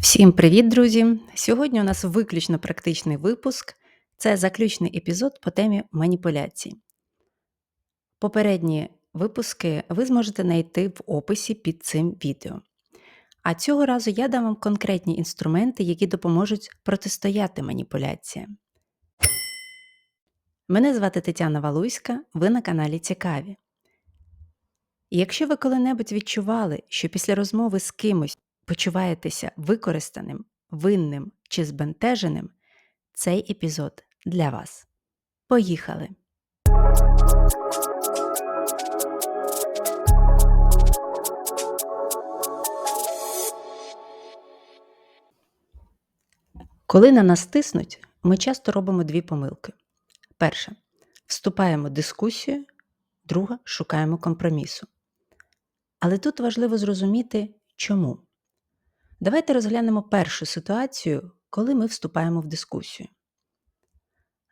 Всім привіт, друзі! Сьогодні у нас виключно практичний випуск. Це заключний епізод по темі маніпуляцій. Попередні випуски ви зможете знайти в описі під цим відео. А цього разу я дам вам конкретні інструменти, які допоможуть протистояти маніпуляціям. Мене звати Тетяна Валуська, ви на каналі Цікаві. Якщо ви коли-небудь відчували, що після розмови з кимось почуваєтеся використаним, винним чи збентеженим, цей епізод для вас. Поїхали! Коли на нас тиснуть, ми часто робимо дві помилки. Перша вступаємо в дискусію, друга шукаємо компромісу. Але тут важливо зрозуміти, чому. Давайте розглянемо першу ситуацію, коли ми вступаємо в дискусію.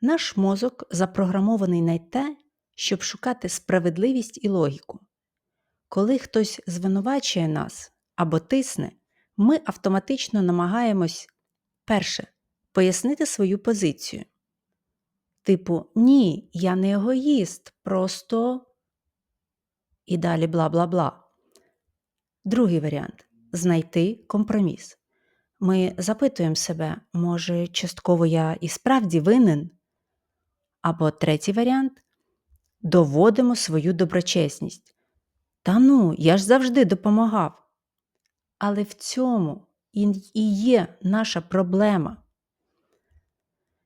Наш мозок запрограмований на те, щоб шукати справедливість і логіку. Коли хтось звинувачує нас або тисне, ми автоматично намагаємось перше пояснити свою позицію. Типу, ні, я не егоїст, просто і далі бла бла бла. Другий варіант знайти компроміс. Ми запитуємо себе, може, частково я і справді винен? Або третій варіант доводимо свою доброчесність. Та ну, я ж завжди допомагав. Але в цьому і є наша проблема.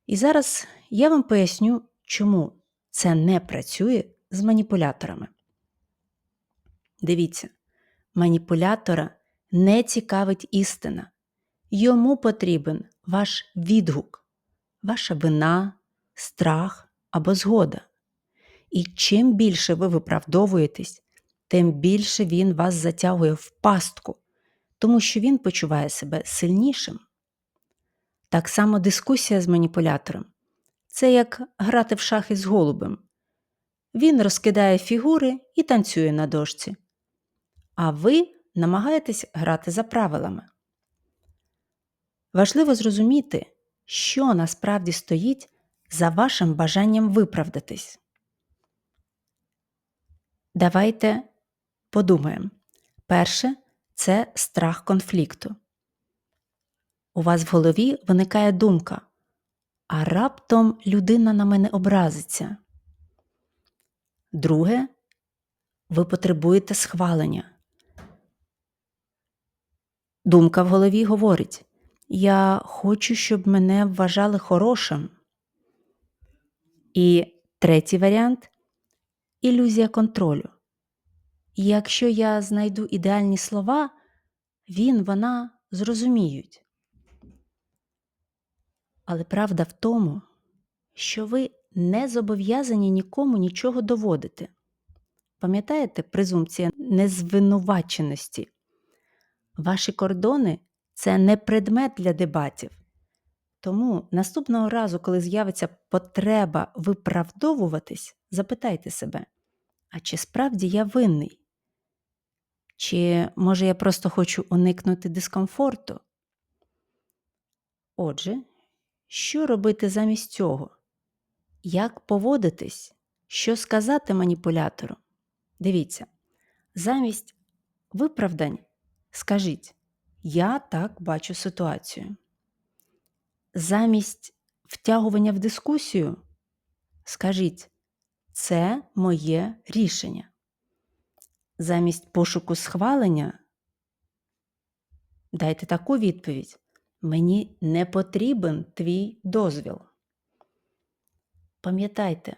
І зараз я вам поясню, чому це не працює з маніпуляторами. Дивіться, маніпулятора не цікавить істина. Йому потрібен ваш відгук, ваша вина, страх або згода. І чим більше ви виправдовуєтесь, тим більше він вас затягує в пастку, тому що він почуває себе сильнішим. Так само дискусія з маніпулятором це як грати в шахи з голубем. Він розкидає фігури і танцює на дошці. А ви намагаєтесь грати за правилами. Важливо зрозуміти, що насправді стоїть за вашим бажанням виправдатись. Давайте подумаємо. Перше це страх конфлікту. У вас в голові виникає думка, а раптом людина на мене образиться. Друге, ви потребуєте схвалення. Думка в голові говорить: Я хочу, щоб мене вважали хорошим. І третій варіант ілюзія контролю. Якщо я знайду ідеальні слова, він, вона зрозуміють. Але правда в тому, що ви не зобов'язані нікому нічого доводити. Пам'ятаєте презумпція незвинуваченості? Ваші кордони це не предмет для дебатів. Тому наступного разу, коли з'явиться потреба виправдовуватись, запитайте себе, а чи справді я винний? Чи може я просто хочу уникнути дискомфорту? Отже, що робити замість цього? Як поводитись? Що сказати маніпулятору? Дивіться, замість виправдань Скажіть, я так бачу ситуацію. Замість втягування в дискусію, скажіть, це моє рішення. Замість пошуку схвалення, дайте таку відповідь. Мені не потрібен твій дозвіл. Пам'ятайте,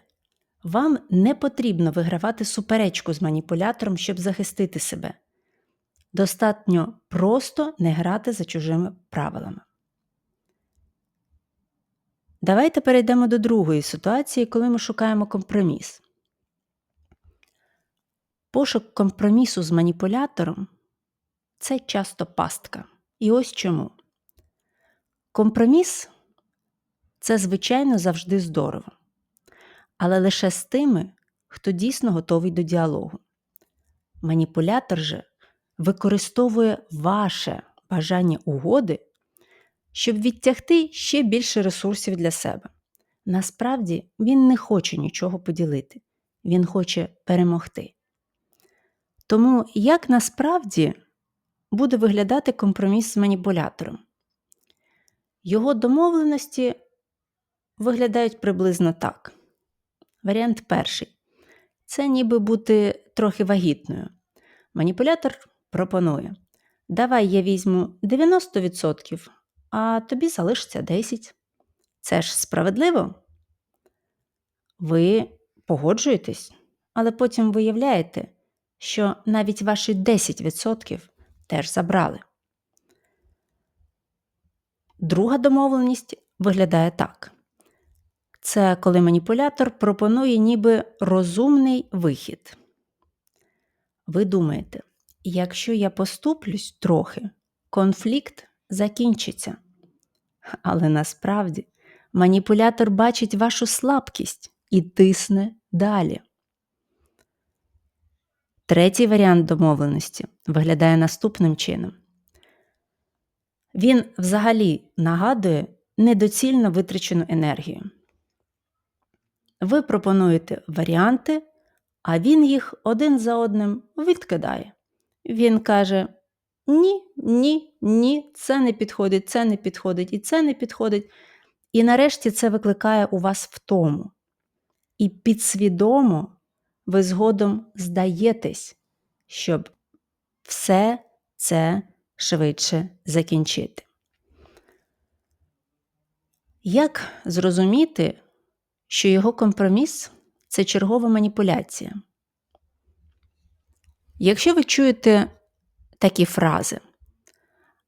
вам не потрібно вигравати суперечку з маніпулятором, щоб захистити себе. Достатньо просто не грати за чужими правилами. Давайте перейдемо до другої ситуації, коли ми шукаємо компроміс. Пошук компромісу з маніпулятором це часто пастка. І ось чому. Компроміс це, звичайно, завжди здорово, але лише з тими, хто дійсно готовий до діалогу. Маніпулятор же використовує ваше бажання угоди, щоб відтягти ще більше ресурсів для себе. Насправді він не хоче нічого поділити, він хоче перемогти. Тому як насправді буде виглядати компроміс з маніпулятором? Його домовленості виглядають приблизно так. Варіант перший це ніби бути трохи вагітною. Маніпулятор пропонує: Давай я візьму 90%, а тобі залишиться 10%. Це ж справедливо? Ви погоджуєтесь, але потім виявляєте, що навіть ваші 10% теж забрали. Друга домовленість виглядає так. Це коли маніпулятор пропонує ніби розумний вихід. Ви думаєте, якщо я поступлюсь трохи, конфлікт закінчиться. Але насправді маніпулятор бачить вашу слабкість і тисне далі. Третій варіант домовленості виглядає наступним чином. Він взагалі нагадує недоцільно витрачену енергію. Ви пропонуєте варіанти, а він їх один за одним відкидає. Він каже: Ні, ні, ні, це не підходить, це не підходить і це не підходить. І нарешті це викликає у вас втому. І підсвідомо ви згодом здаєтесь, щоб все це швидше закінчити. Як зрозуміти, що його компроміс це чергова маніпуляція? Якщо ви чуєте такі фрази,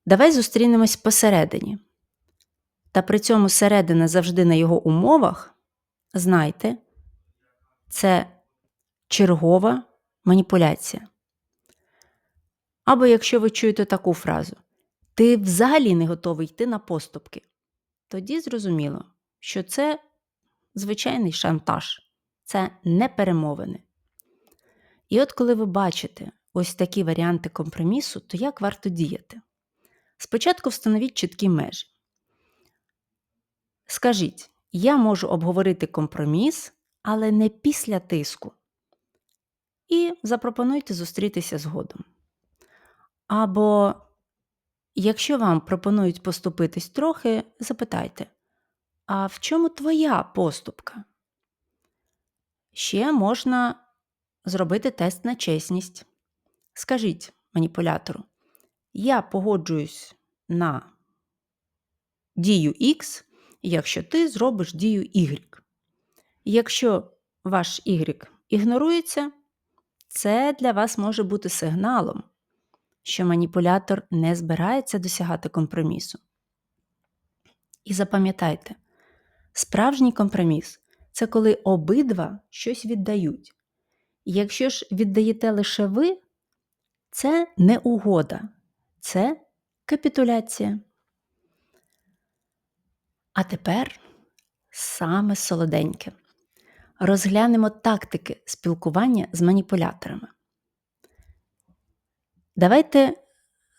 давай зустрінемось посередині, та при цьому середина завжди на його умовах, знайте, це чергова маніпуляція. Або якщо ви чуєте таку фразу, ти взагалі не готовий йти на поступки, тоді зрозуміло, що це звичайний шантаж, це не перемовини. І от коли ви бачите ось такі варіанти компромісу, то як варто діяти? Спочатку встановіть чіткі межі. Скажіть, я можу обговорити компроміс, але не після тиску. І запропонуйте зустрітися згодом. Або, якщо вам пропонують поступитись трохи, запитайте, а в чому твоя поступка? Ще можна зробити тест на чесність. Скажіть маніпулятору, я погоджуюсь на дію X, якщо ти зробиш дію Y. Якщо ваш Y ігнорується, це для вас може бути сигналом, що маніпулятор не збирається досягати компромісу. І запам'ятайте, справжній компроміс це коли обидва щось віддають. Якщо ж віддаєте лише ви, це не угода, це капітуляція. А тепер саме солоденьке. Розглянемо тактики спілкування з маніпуляторами. Давайте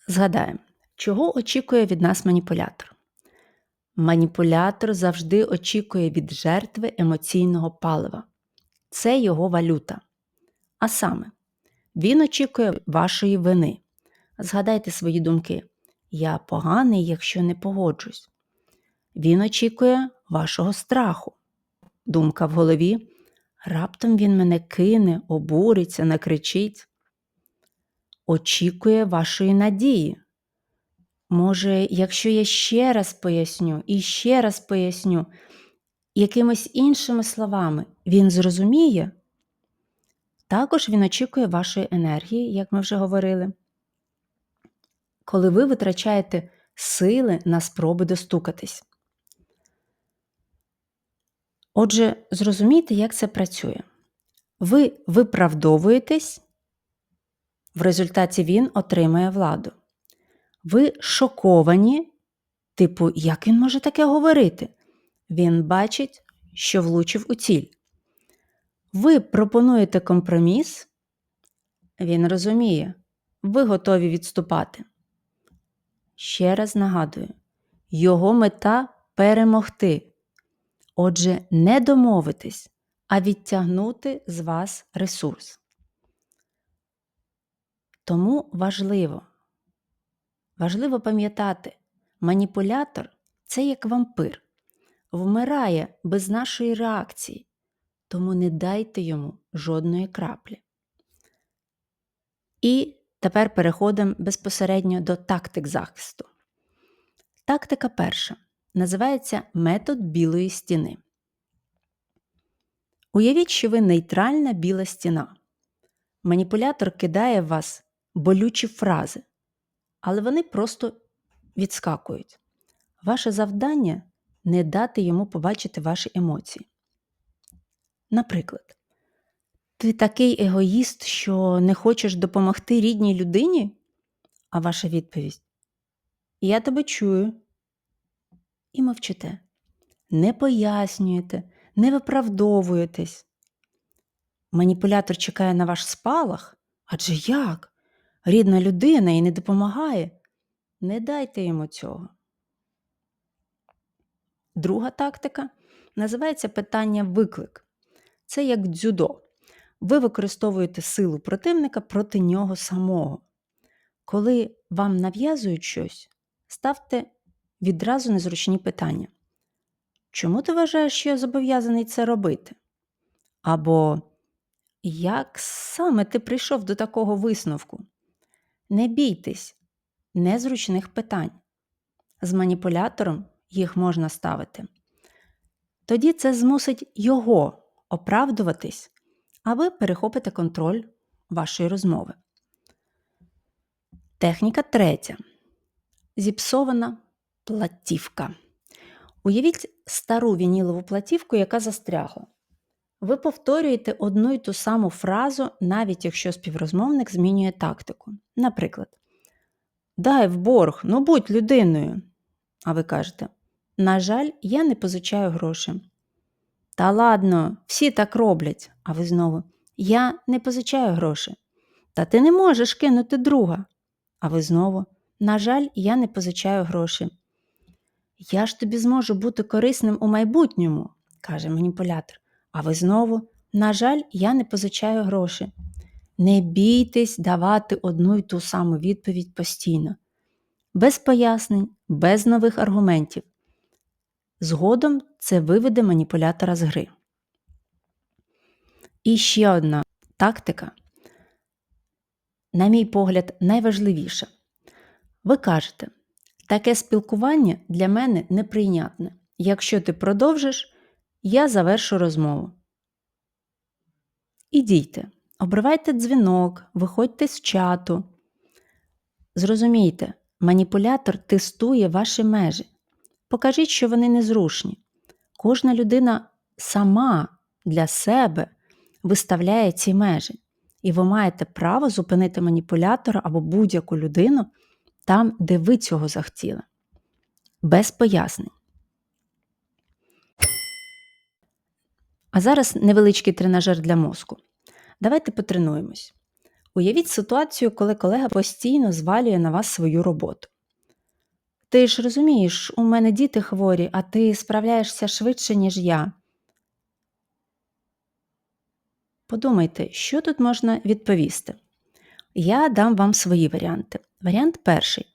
згадаємо, чого очікує від нас маніпулятор. Маніпулятор завжди очікує від жертви емоційного палива. Це його валюта. А саме, він очікує вашої вини. Згадайте свої думки. Я поганий, якщо не погоджусь. Він очікує вашого страху. Думка в голові. Раптом він мене кине, обуриться, накричить. Очікує вашої надії. Може, якщо я ще раз поясню і ще раз поясню, якимись іншими словами він зрозуміє, також він очікує вашої енергії, як ми вже говорили. Коли ви витрачаєте сили на спроби достукатись. Отже, зрозумійте, як це працює. Ви виправдовуєтесь, в результаті він отримає владу. Ви шоковані, типу, як він може таке говорити? Він бачить, що влучив у ціль. Ви пропонуєте компроміс, він розуміє, ви готові відступати. Ще раз нагадую, Його мета перемогти. Отже, не домовитись, а відтягнути з вас ресурс. Тому важливо, важливо пам'ятати, маніпулятор це як вампир, вмирає без нашої реакції, тому не дайте йому жодної краплі. І тепер переходимо безпосередньо до тактик захисту. Тактика перша називається метод білої стіни. Уявіть, що ви нейтральна біла стіна. Маніпулятор кидає в вас болючі фрази, але вони просто відскакують. Ваше завдання не дати йому побачити ваші емоції. Наприклад, ти такий егоїст, що не хочеш допомогти рідній людині? А ваша відповідь Я тебе чую. І мовчите. Не пояснюєте, не виправдовуєтесь. Маніпулятор чекає на ваш спалах? Адже як? Рідна людина і не допомагає. Не дайте йому цього. Друга тактика називається питання виклик. Це як дзюдо. Ви використовуєте силу противника проти нього самого. Коли вам нав'язують щось, ставте відразу незручні питання. Чому ти вважаєш, що я зобов'язаний це робити? Або як саме ти прийшов до такого висновку? Не бійтесь незручних питань. З маніпулятором їх можна ставити. Тоді це змусить його оправдуватись, а ви перехопите контроль вашої розмови. Техніка третя. Зіпсована платівка. Уявіть стару вінілову платівку, яка застрягла. Ви повторюєте одну й ту саму фразу, навіть якщо співрозмовник змінює тактику. Наприклад, Дай в борг, ну будь людиною. А ви кажете, на жаль, я не позичаю гроші. Та ладно, всі так роблять, а ви знову Я не позичаю гроші. Та ти не можеш кинути друга. А ви знову На жаль, я не позичаю гроші. Я ж тобі зможу бути корисним у майбутньому, каже маніпулятор. А ви знову, на жаль, я не позичаю гроші. Не бійтесь давати одну й ту саму відповідь постійно, без пояснень, без нових аргументів. Згодом це виведе маніпулятора з гри. І ще одна тактика, на мій погляд, найважливіша. Ви кажете, таке спілкування для мене неприйнятне. Якщо ти продовжиш, я завершу розмову. Ідійте, обривайте дзвінок, виходьте з чату. Зрозумійте, маніпулятор тестує ваші межі. Покажіть, що вони незрушні. Кожна людина сама для себе виставляє ці межі, і ви маєте право зупинити маніпулятора або будь-яку людину там, де ви цього захотіли. Без пояснень. А зараз невеличкий тренажер для мозку. Давайте потренуємось. Уявіть ситуацію, коли колега постійно звалює на вас свою роботу. Ти ж розумієш, у мене діти хворі, а ти справляєшся швидше, ніж я. Подумайте, що тут можна відповісти. Я дам вам свої варіанти. Варіант перший.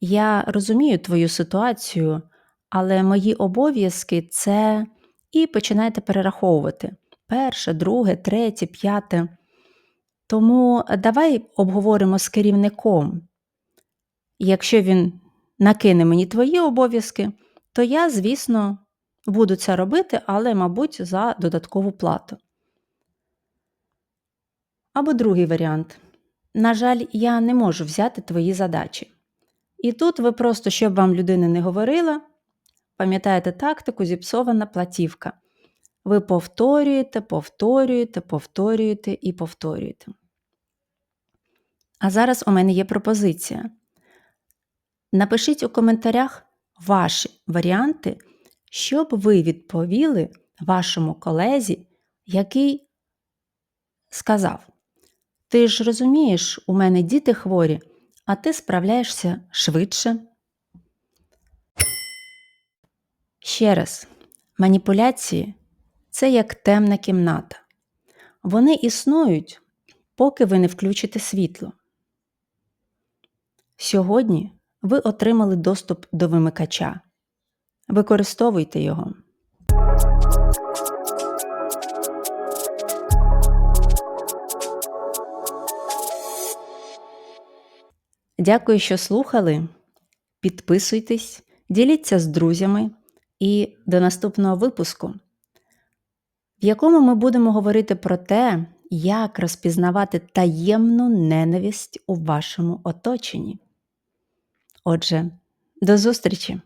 Я розумію твою ситуацію, але мої обов'язки це і починаєте перераховувати перше, друге, третє, п'яте. Тому давай обговоримо з керівником. Якщо він накине мені твої обов'язки, то я, звісно, буду це робити, але, мабуть, за додаткову плату. Або другий варіант. На жаль, я не можу взяти твої задачі. І тут ви просто, щоб вам людина не говорила, пам'ятаєте тактику, зіпсована платівка. Ви повторюєте, повторюєте, повторюєте і повторюєте. А зараз у мене є пропозиція. Напишіть у коментарях ваші варіанти, щоб ви відповіли вашому колезі, який сказав: Ти ж розумієш, у мене діти хворі, а ти справляєшся швидше. ще раз: маніпуляції це як темна кімната. Вони існують, поки ви не включите світло. Сьогодні ви отримали доступ до вимикача. Використовуйте його. Дякую, що слухали. Підписуйтесь, діліться з друзями і до наступного випуску, в якому ми будемо говорити про те, як розпізнавати таємну ненависть у вашому оточенні. Отже, до зустрічі!